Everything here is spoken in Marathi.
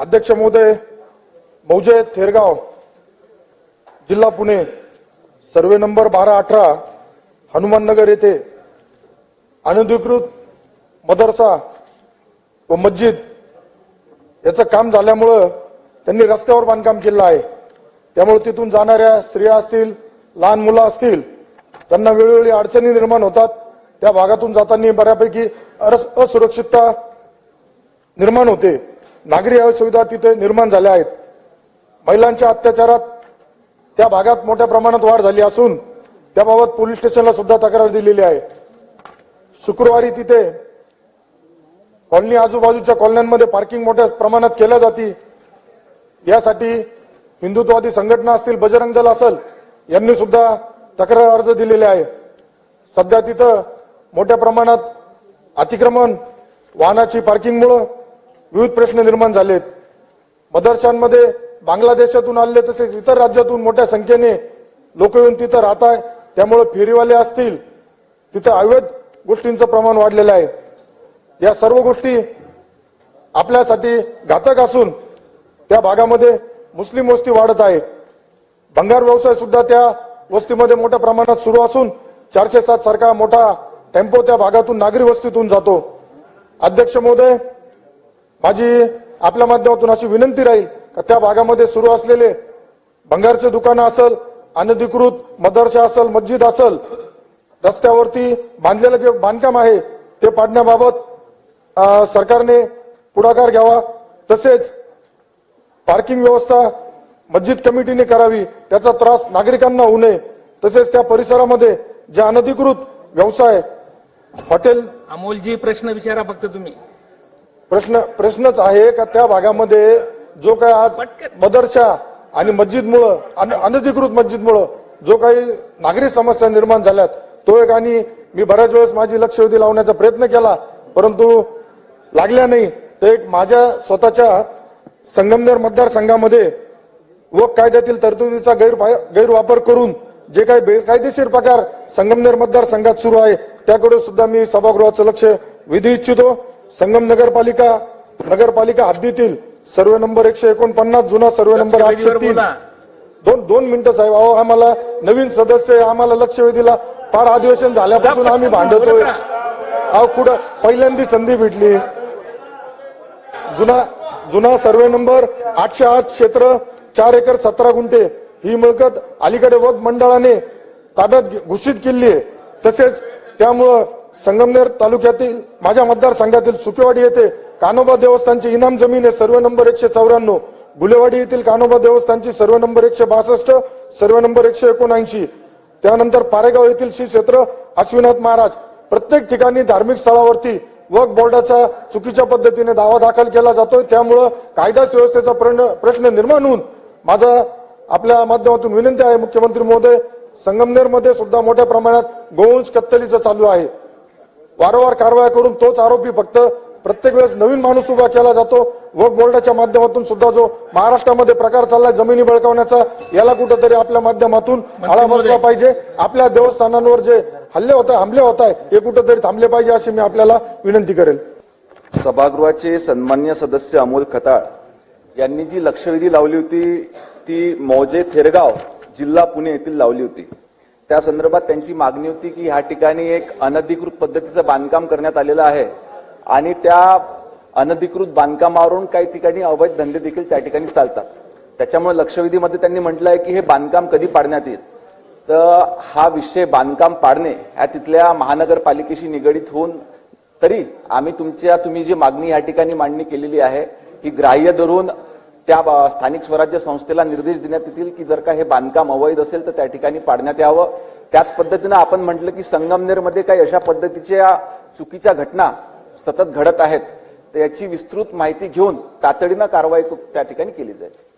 अध्यक्ष महोदय मौजे थेरगाव जिल्हा पुणे सर्वे नंबर बारा अठरा हनुमाननगर येथे अनधिकृत मदरसा व मस्जिद याचं काम झाल्यामुळं त्यांनी रस्त्यावर बांधकाम केलं आहे. त्यामुळे तिथून जाणाऱ्या स्त्रिया असतील लहान मुलं असतील त्यांना वेळोवेळी अडचणी निर्माण होतात. त्या भागातून जाताना बऱ्यापैकी असुरक्षितता निर्माण होते. नागरी सुविधा तिथे निर्माण झाल्या आहेत. महिलांच्या अत्याचारात त्या भागात मोठ्या प्रमाणात वाढ झाली असून त्याबाबत पोलीस स्टेशनला सुद्धा तक्रार दिलेली आहे. शुक्रवारी तिथे कॉलनी आजूबाजूच्या कॉलन्यांमध्ये पार्किंग मोठ्या प्रमाणात केल्या जाती. यासाठी हिंदुत्ववादी संघटना असतील बजरंग दल असेल यांनी सुद्धा तक्रार अर्ज दिलेले आहे. सध्या तिथं मोठ्या प्रमाणात अतिक्रमण वाहनाची पार्किंगमुळं विविध प्रश्न निर्माण झालेत. मदरशांमध्ये बांगलादेशातून आलेले तसेच इतर राज्यातून मोठ्या संख्येने लोक येऊन तिथं राहत आहे त्यामुळे फेरीवाले असतील तिथं अवैध गोष्टींचं प्रमाण वाढलेलं आहे. या सर्व गोष्टी आपल्यासाठी घातक असून त्या भागामध्ये मुस्लिम वस्ती वाढत आहे. भंगार व्यवसाय सुद्धा त्या वस्तीमध्ये मोठ्या प्रमाणात सुरू असून चारशे सात सारखा मोठा टेम्पो त्या भागातून नागरी वस्तीतून जातो. अध्यक्ष महोदय माझी आपल्या माध्यमातून अशी विनंती राहील का त्या भागामध्ये सुरू असलेले भंगारचे दुकानं असल अनधिकृत मदरशा असल मस्जिद असल रस्त्यावरती बांधलेलं जे बांधकाम आहे ते पाडण्याबाबत सरकारने पुढाकार घ्यावा. तसेच पार्किंग व्यवस्था मस्जिद कमिटीने करावी. त्याचा त्रास नागरिकांना होऊ नये. तसेच त्या परिसरामध्ये जे अनधिकृत व्यवसाय हॉटेल अमोलजी प्रश्न विचारा फक्त तुम्ही. प्रश्न प्रश्नच आहे का त्या भागामध्ये जो काय आज. मदरसा आणि मस्जिदमुळं अन- अनधिकृत मस्जिदमुळं जो काही नागरी समस्या निर्माण झाल्यात तो एक आणि मी बऱ्याच वेळेस माझी लक्षवेधी लावण्याचा प्रयत्न केला परंतु लागल्या नाही तर एक माझ्या स्वतःच्या संगमनेर मतदारसंघामध्ये व कायद्यातील तरतुदीचा गैर गैरवापर करून जे काही बेकायदेशीर प्रकार संगमनेर मतदारसंघात सुरू आहे त्याकडे सुद्धा मी सभागृहाचं लक्ष वेधी इच्छितो संगम नगरपालिका नगरपालिका हद्दीतील सर्वे नंबर एकशे एकोणपन्नास जुना सर्वे नंबर आठशे तीन. दोन दोन मिनिटं साहेब अहो आम्हाला नवीन सदस्य आम्हाला लक्षवेधीला फार अधिवेशन झाल्यापासून आम्ही भांडतोय. अहो कुठं? पहिल्यांदी संधी भेटली. जुना जुना सर्वे नंबर आठशे आठ क्षेत्र चार एकर सतरा गुंठे. ही मिळकत अलीकडे वक मंडळाने ताब्यात घोषित केली आहे. तसेच त्यामुळं संगमनेर तालुक्यातील माझ्या मतदारसंघातील सुकेवाडी येथे कानोबा देवस्थानची इनाम जमीन आहे सर्व नंबर एकशे चौऱ्याण्णव. गुलेवाडी येथील कानोबा देवस्थानची सर्व नंबर एकशे बासष्ट सर्व नंबर एकशे एकोणऐंशी. त्यानंतर पारेगाव येथील श्री क्षेत्र अश्विनाथ महाराज. प्रत्येक ठिकाणी धार्मिक स्थळावरती वक बोर्डाचा चुकीच्या पद्धतीने दावा दाखल केला जातोय. त्यामुळं कायदा सुव्यवस्थेचा प्रश्न निर्माण होऊन माझा आपल्या माध्यमातून विनंती आहे मुख्यमंत्री महोदय संगमनेरमध्ये सुद्धा मोठ्या प्रमाणात गोवंश कत्तलीचं चालू आहे. वारंवार कारवाया करून तोच आरोपी फक्त प्रत्येक वेळेस नवीन माणूस उभा केला जातो. वक्फ बोर्डाच्या माध्यमातून सुद्धा जो महाराष्ट्रामध्ये प्रकार चाललाय जमिनी बळकावण्याचा याला कुठंतरी आपल्या माध्यमातून आळा बसला पाहिजे. आपल्या देवस्थानांवर जे हल्ले होत आहे हमले होत आहे हे कुठंतरी थांबले पाहिजे अशी मी आपल्याला विनंती करेल. सभागृहाचे सन्मान्य सदस्य अमोल खताळ यांनी जी लक्षवेधी लावली होती ती मौजे थेरगाव जिल्हा पुणे येथील लावली होती. त्या संदर्भात त्यांची मागणी होती की ह्या ठिकाणी एक अनधिकृत पद्धतीचं बांधकाम करण्यात आलेलं आहे. आणि त्या अनधिकृत बांधकामावरून काही ठिकाणी अवैध धंदे देखील त्या ठिकाणी चालतात. त्याच्यामुळे लक्षवेधीमध्ये त्यांनी म्हटलं आहे की हे बांधकाम कधी पाडण्यात येईल. तर हा विषय बांधकाम पाडणे ह्या तिथल्या महानगरपालिकेशी निगडीत होऊन तरी आम्ही तुमच्या तुम्ही जी मागणी या ठिकाणी मांडणी केलेली आहे ही ग्राह्य धरून त्या स्थानिक स्वराज्य संस्थेला निर्देश देण्यात येतील की जर का हे बांधकाम अवैध असेल तर त्या ठिकाणी पाडण्यात यावं. त्याच पद्धतीनं आपण म्हटलं की संगमनेरमध्ये काही अशा पद्धतीच्या चुकीच्या घटना सतत घडत आहेत. तर याची विस्तृत माहिती घेऊन तातडीनं कारवाई त्या ठिकाणी केली जाईल.